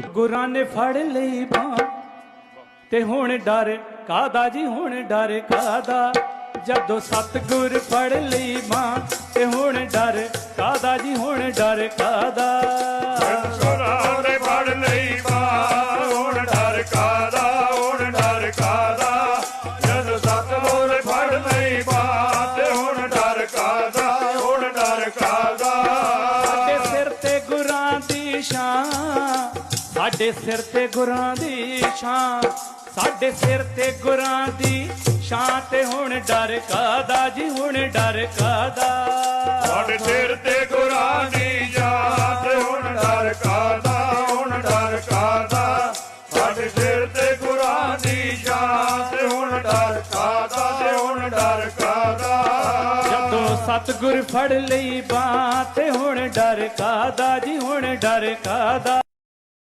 ਗੁਰਾਂ ਨੇ ਫੜ ਲਈ ਬਾਂਹ ਤੇ ਹੁਣ ਡਰ ਕਾਦਾ ਜੀ ਹੁਣ ਡਰ ਕਾਦਾ? ਜਦੋਂ ਸਤਗੁਰ ਫੜ ਲਈ ਬਾਂਹ ਤੇ ਹੁਣ ਡਰ ਕਾਦਾ ਜੀ ਹੁਣ ਡਰ ਕਾਦਾ? ਸੁਰਾਂ ਦੇ ਫੜ ਲਈ ਬਾਹ ਹੁਣ ਡਰ ਕਾਦਾ ਹੁਣ ਡਰ ਕਾਦਾ? ਜਦ ਸਤਿਗੁਰ ਫੜ ਲਈ ਬਾਹ ਤੇ ਹੁਣ ਡਰ ਕਾਦਾ ਹੁਣ ਡਰ ਕਾਦਾ? ਸਿਰ ਤੇ ਗੁਰਾਂ ਦੀ ਸ਼ਾਨ ਸਾਡੇ ਸਿਰ ਤੇ ਗੁਰਾਂ ਦੀ ਸ਼ਾਨ ਸਾਡੇ ਸਿਰ ਤੇ ਗੁਰਾਂ ਦੀ ਸ਼ਾਨ ਤੇ ਹੁਣ ਡਰ ਕਾਦਾ ਜੀ ਹੁਣ ਡਰ ਕਾਦਾ? ਸਾਡੇ ਸਿਰ ਤੇ ਗੁਰਾਂ ਦੀ ਯਾਦ ਹੁਣ ਡਰ ਕਾਦਾ ਹੁਣ ਡਰ ਕਾਦਾ? ਸਾਡੇ ਸਿਰ ਤੇ ਗੁਰਾਂ ਦੀ ਯਾਦ ਹੁਣ ਡਰ ਕਾਦਾ ਤੇ ਹੁਣ ਡਰ ਕਾਦਾ? ਜਦੋਂ ਸਤਗੁਰ ਫੜ ਲਈ ਬਾਹ ਤੇ ਹੁਣ ਡਰ ਕਾਦਾ ਜੀ ਹੁਣ ਡਰ ਕਾਦਾ?